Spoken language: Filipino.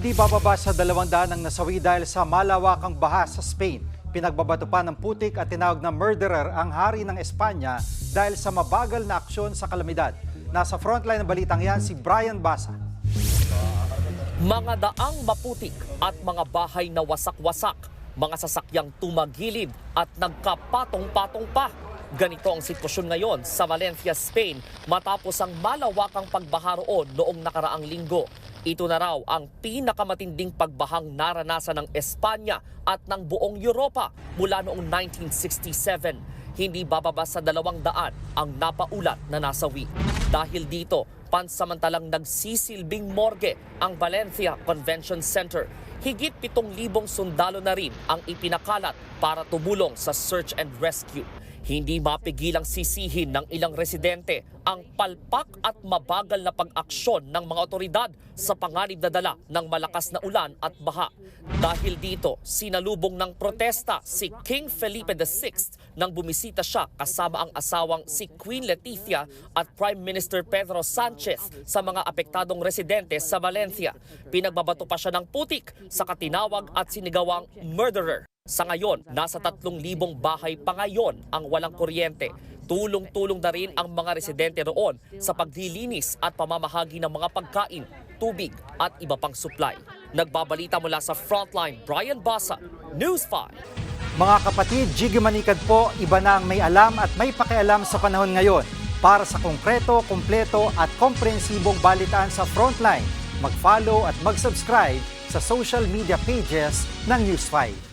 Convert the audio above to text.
Hindi bababa sa dalawang daan ang nasawi dahil sa malawakang baha sa Spain. Pinagbabato pa ng putik at tinawag na murderer ang hari ng Espanya dahil sa mabagal na aksyon sa kalamidad. Nasa frontline ng balitang yan si Brian Basa. Mga daang maputik at mga bahay na wasak-wasak, mga sasakyang tumagilid at nagkapatong-patong pa. Ganito ang sitwasyon ngayon sa Valencia, Spain matapos ang malawakang pagbaha roon noong nakaraang linggo. Ito na raw ang pinakamatinding pagbahang naranasan ng Espanya at ng buong Europa mula noong 1967 hindi bababa sa dalawang daan ang napaulat na nasawi. Dahil dito, pansamantalang nagsisilbing morgue ang Valencia Convention Center. Higit 7,000 sundalo na rin ang ipinakalat para tumulong sa search and rescue. Hindi mapigilang sisihin ng ilang residente ang palpak at mabagal na pag-aksyon ng mga otoridad sa panganib na dala ng malakas na ulan at baha. Dahil dito, sinalubong ng protesta si King Felipe VI nang bumisita siya kasama ang asawang si Queen Letizia at Prime Minister Pedro Sanchez sa mga apektadong residente sa Valencia. Pinagbabato pa siya ng putik sa katinawag at sinigawang murderer. Sa ngayon, nasa 3,000 bahay pa ngayon ang walang kuryente. Tulong-tulong na rin ang mga residente roon sa paglilinis at pamamahagi ng mga pagkain, tubig at iba pang supply. Nagbabalita mula sa Frontline, Brian Basa, News 5. Mga kapatid, Jiggy Manikad po, iba na ang may alam at may pakialam sa panahon ngayon. Para sa konkreto, kumpleto at komprehensibong balitaan sa Frontline, mag-follow at mag-subscribe sa social media pages ng News 5.